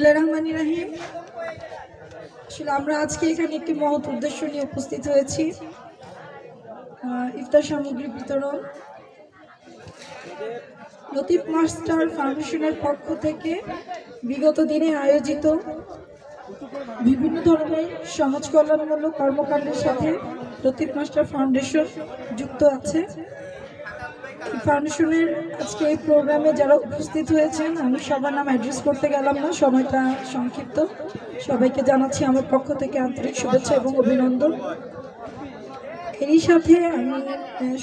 বিসমিল্লাহ রহমান রাহিম। আসলে আমরা আজকে এখানে একটি মহৎ উদ্দেশ্য নিয়ে উপস্থিত হয়েছি। ইফতার সামগ্রী বিতরণ। লতিফ মাস্টার ফাউন্ডেশনের পক্ষ থেকে বিগত দিনে আয়োজিত বিভিন্ন ধরনের সমাজ কল্যাণমূলক কর্মকাণ্ডের সাথে লতিফ মাস্টার ফাউন্ডেশন যুক্ত আছে। ফাউন্ডেশনের আজকে এই প্রোগ্রামে যারা উপস্থিত হয়েছেন, আমি সবার নাম অ্যাড্রেস করতে গেলাম না, সময়টা সংক্ষিপ্ত। সবাইকে জানাচ্ছি আমার পক্ষ থেকে আন্তরিক শুভেচ্ছা এবং অভিনন্দন। এরই সাথে আমি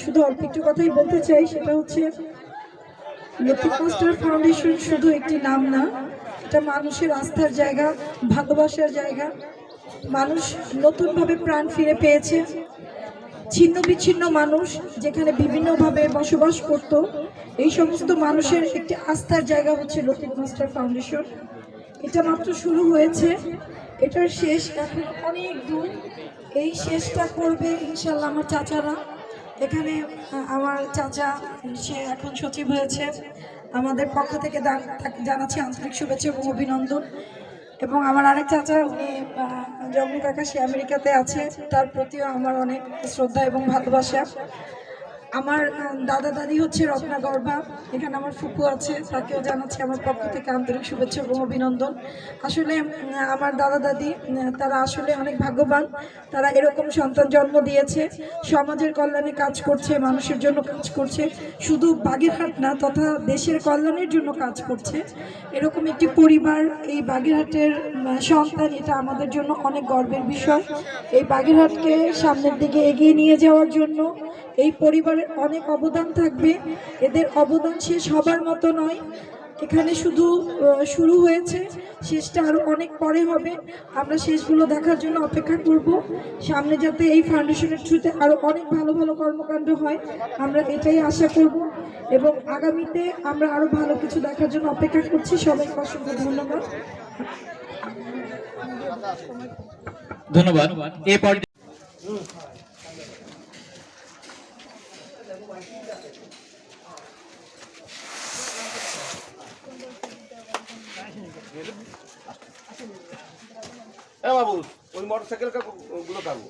শুধু অল্প একটু কথাই বলতে চাই, সেটা হচ্ছে লতিফ মাস্টার ফাউন্ডেশন শুধু একটি নাম না, এটা মানুষের আস্থার জায়গা, ভালোবাসার জায়গা। মানুষ নতুনভাবে প্রাণ ফিরে পেয়েছে। ছিন্ন বিচ্ছিন্ন মানুষ যেখানে বিভিন্নভাবে বসবাস করত, এই সমস্ত মানুষের একটি আস্থার জায়গা হচ্ছে লতিফ মাস্টার ফাউন্ডেশন। এটা মাত্র শুরু হয়েছে, এটার শেষ এখন অনেক দূর। এই শেষটা করবে ইনশাল্লাহ আমার চাচারা। এখানে আমার চাচা, সে এখন সচিব হয়েছে। আমাদের পক্ষ থেকে জানাচ্ছি আন্তরিক শুভেচ্ছা এবং অভিনন্দন। এবং আমার আরেক চাচা, উনি জম্মু কাকা, সে আমেরিকাতে আছে। তার প্রতিও আমার অনেক শ্রদ্ধা এবং ভালোবাসা। আমার দাদা দাদি হচ্ছে রত্না গর্ভা। এখানে আমার ফুপু আছে, তাকেও জানাচ্ছি আমার পক্ষ থেকে আন্তরিক শুভেচ্ছা এবং অভিনন্দন। আসলে আমার দাদা দাদি তারা আসলে অনেক ভাগ্যবান। তারা এরকম সন্তান জন্ম দিয়েছে। সমাজের কল্যাণে কাজ করছে, মানুষের জন্য কাজ করছে। শুধু বাগেরহাট না, তথা দেশের কল্যাণের জন্য কাজ করছে। এরকম একটি পরিবার, এই বাগেরহাটের সন্তান, এটা আমাদের জন্য অনেক গর্বের বিষয়। এই বাগেরহাটকে সামনের দিকে এগিয়ে নিয়ে যাওয়ার জন্য, এই পরিবারের অনেক অবদান থাকবে। এদের অবদান শেষ হবার মতো নয়। এখানে শুধু শুরু হয়েছে, শেষটা আরও অনেক পরে হবে। আমরা শেষগুলো দেখার জন্য অপেক্ষা করব। সামনে যাতে এই ফাউন্ডেশনের থ্রুতে আরও অনেক ভালো ভালো কর্মকাণ্ড হয়, আমরা এটাই আশা করব। এবং আগামীতে আমরা আরও ভালো কিছু দেখার জন্য অপেক্ষা করছি। সবাইকে অসংখ্য ধন্যবাদ। ধন্যবাদ। এরপর এ বাবু ওই মোটর সাইকেলগুলো কাটবো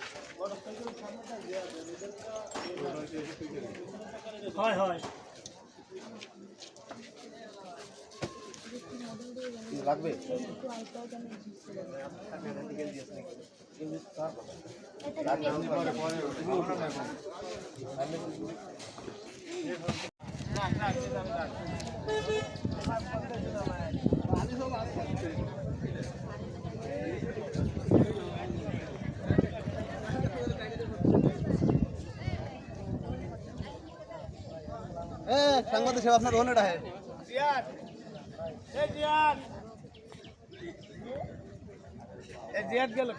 হয় হয়। লাগবে? সাংবাদিক সাহেব আপনার রোহনেটা হ্যাঁ জিয়াদ এই জিয়াদ এই জিয়াদ গেল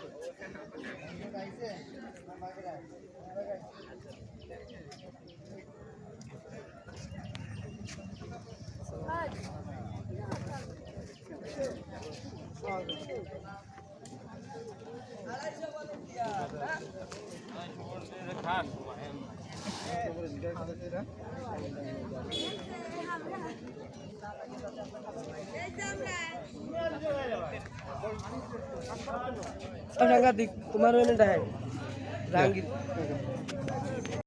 কই? सांगा ती तुम्हाला नाही रांगी